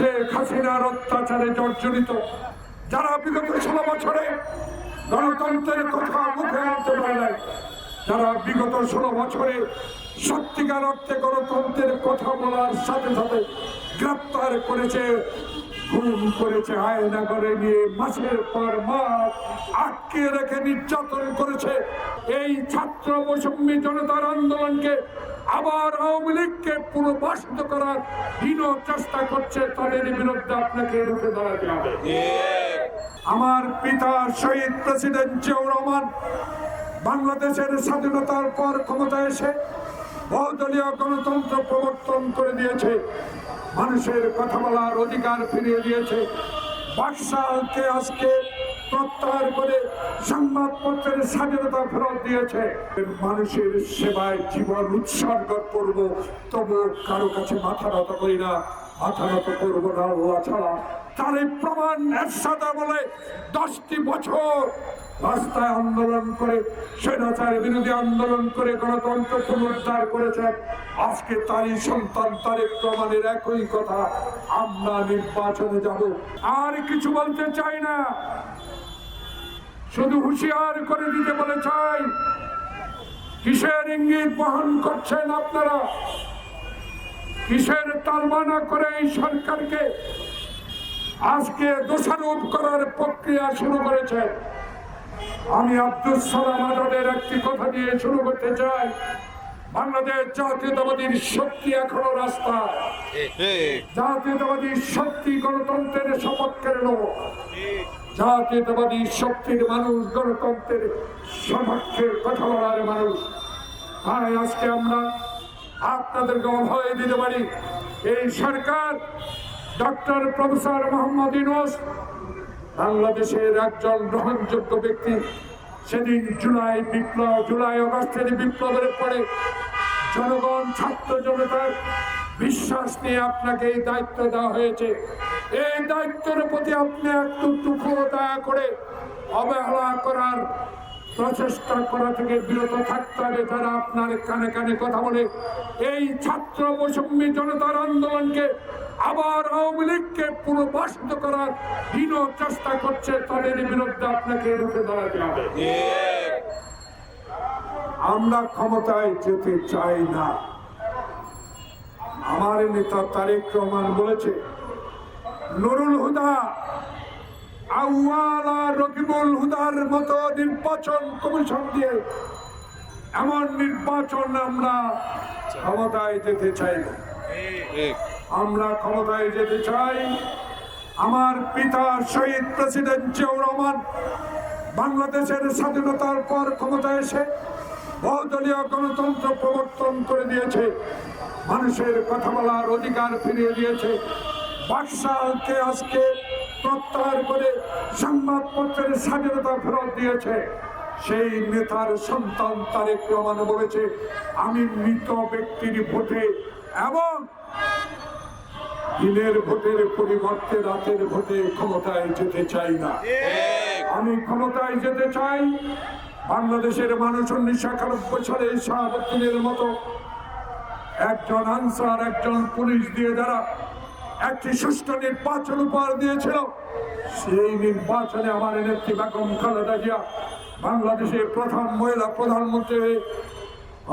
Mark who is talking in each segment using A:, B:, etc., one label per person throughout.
A: শেখ হাসিনার অত্যাচারে জর্জরিত। যারা বিগত ষোলো বছরে গণতন্ত্রের কথা মুখে আনতে পারে নাই, যারা বিগত ষোলো বছরে সত্যিকার অর্থে গণতন্ত্রের কথা বলার সাথে সাথে গ্রেপ্তার করেছে খুন করেছে, আয়না করে নিয়ে মাসের পর মাস আটকে রেখে নির্যাতন করেছে। এই ছাত্র বৈষম্যী জনতার আন্দোলনকে আবার আওয়ামী লীগকে পুনর্বাসিত করার হীন চেষ্টা করছে, তাদের বিরুদ্ধে আপনাকে রুখে দাঁড়াতে হবে। আমার পিতা শহীদ প্রেসিডেন্ট জিয়াউর রহমান বাংলাদেশের স্বাধীনতার পর ক্ষমতায় এসে বহুদলীয় গণতন্ত্র প্রবর্তন করে দিয়েছে। মানুষের কথা বলার অধিকার ফিরিয়ে দিয়েছে। বাদশাহকে আজকে প্রত্যাহার করে সংবাদপত্রের স্বাধীনতা ফেরত দিয়েছে। মানুষের সেবায় জীবন উৎসর্গ করব তবু কারও কাছে মাথা নত করি না। নত করব না আল্লাহ ছাড়া তার এই প্রমাণ একসাথে বলে দশটি বছর রাস্তায় আন্দোলন করে স্বৈরাচার বিরোধী আন্দোলন করে গণতন্ত্র পুনরুদ্ধার করেছেন আজকে তারই সন্তান তারেক প্রমাণের একই কথা, আমরা নির্বাচনে যাব। আর কিছু বলতে চাই না। শুধু হুঁশিয়ার করে দিতে বলে চাই। কিসের ইঙ্গিত বহন করছেন আপনারা? কিসের তালবানা করে এই সরকারকে আজকে দোষারোপ করার প্রক্রিয়া শুরু করেছে? আমি আব্দুল সালাম আজাদের একটি কথা দিয়ে শুরু করতে চাই। বাংলাদেশ জাতীয়তাবাদীর শক্তি এখনও রাস্তায়। জাতীয়তাবাদী শক্তি গণতন্ত্রের সপক্ষের লোক। জাতীয়তাবাদী শক্তির মানুষ, গণতন্ত্রের সপক্ষের কথা বলার মানুষ। তাই আজকে আমরা আপনাদেরকে অভয় দিতে পারি। এই সরকার ডক্টর প্রফেসর মোহাম্মদ ইউনুস, বাংলাদেশের একজন গ্রহণযোগ্য ব্যক্তি, সেদিন জুলাই বিপ্লব, জুলাই অগস্টের বিপ্লবের পরে জনগণ, ছাত্র জনতার বিশ্বাস নিয়ে আপনাকে এই দায়িত্ব দেওয়া হয়েছে। এই দায়িত্বের প্রতি আপনি একটু টুকু দয়া করে অবহেলা করার প্রচেষ্টা করা থেকে বিরত থাকতে হবে যারা আপনার কানে কানে কথা বলে। এই ছাত্র বৈষম্যী জনতার আন্দোলনকে আবার আওয়ামী লীগকে পুনর্বাসিত করার হীন চেষ্টা করছে, তাদের বিরুদ্ধে আপনাকে রুখে দাঁড়াতে হবে। আমরা ক্ষমতায় যেতে চাই না। আমার নেতা তারেক রহমান বলেছে, নুরুল হুদা আউয়ালা রকিবুল হুদার মতো নির্বাচন কমিশন দিয়ে এমন নির্বাচন আমরা ক্ষমতায় যেতে চাই আমরা ক্ষমতায় যেতে চাই আমার পিতা শহীদ প্রেসিডেন্ট জিয়াউর রহমান বাংলাদেশের স্বাধীনতার পর ক্ষমতায় এসে বহুদলীয় গণতন্ত্র প্রবর্তন করে দিয়েছে। মানুষের কথা বলার অধিকার ফিরিয়ে দিয়েছে। বাকশালকে আজকে প্রত্যাহার করে সংবাদপত্রের স্বাধীনতা ফেরত দিয়েছে। সেই নেতার সন্তান তারেক রহমান বলেছে, আমি মৃত ব্যক্তির ভোটে এবং দিনের ভোটের পরিবর্তে রাতের ভোটে ক্ষমতায় যেতে চাই না। আমি ক্ষমতায় যেতে চাই বাংলাদেশের মানুষ উনিশশো একানব্বই সালে শাহাবুদ্দিনের মতো একজন আনসার, একজন পুলিশ দিয়ে যারা একটি সুষ্ঠু নির্বাচন উপহার দিয়েছিল। সেই নির্বাচনে আমার নেত্রী বেগম খালেদা জিয়া বাংলাদেশের প্রথম মহিলা প্রধানমন্ত্রী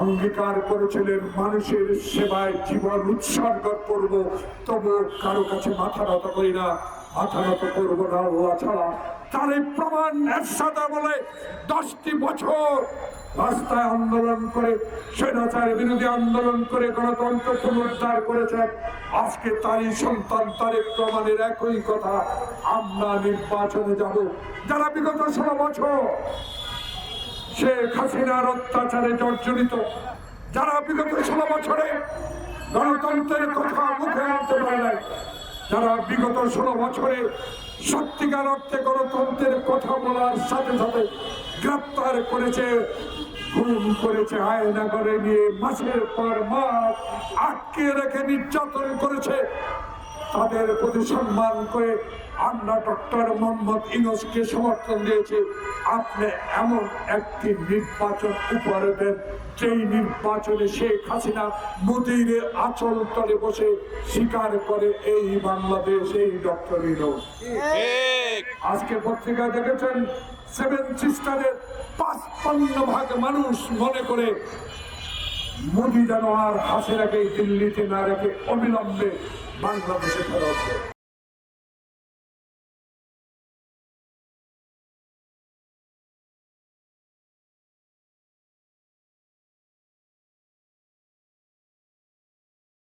A: অঙ্গীকার করেছিলেন, মানুষের সেবায় জীবন উৎসর্গ করব তবু কারও কাছে মাথা নত করি না। করব না ছাড়া তার এই প্রমাণ একসাথে বলে দশটি বছর রাস্তায় আন্দোলন করে বিরোধী আন্দোলন করে গণতন্ত্র পুনরুদ্ধার করেছেন আজকে তারই সন্তান প্রমাণের একই কথা, আমরা নির্বাচনে যাব। যারা বিগত ষোলো বছর শেখ হাসিনার অত্যাচারে জর্জরিত, যারা বিগত ষোলো বছরে গণতন্ত্রের কথা মুখে আনতে পারে নাই যারা বিগত ষোলো বছরে সত্যিকার অর্থে গণতন্ত্রের কথা বলার সাথে সাথে গ্রেপ্তার করেছে খুন করেছে আয়না করে নিয়ে মাসের পর মাস আটকে রেখে নির্যাতন করেছে। তাদের প্রতি সম্মান করে আমরা ডক্টর মোহাম্মদ ইউনুসকে সমর্থন দিয়েছি। আপনি এমন একটি নির্বাচন উপহার দেন যেই নির্বাচনে শেখ হাসিনা মোদির আচল তলে বসে স্বীকার করে এই বাংলাদেশ এই ডক্টর ইউনুস। আজকে পত্রিকায় দেখেছেন সেভেন সিস্টারের পাঁচপান্ন ভাগ মানুষ মনে করে মোদি যেন আর হাসিনাকে দিল্লিতে না রেখে অবিলম্বে বাংলাদেশে ফেরত দেয়।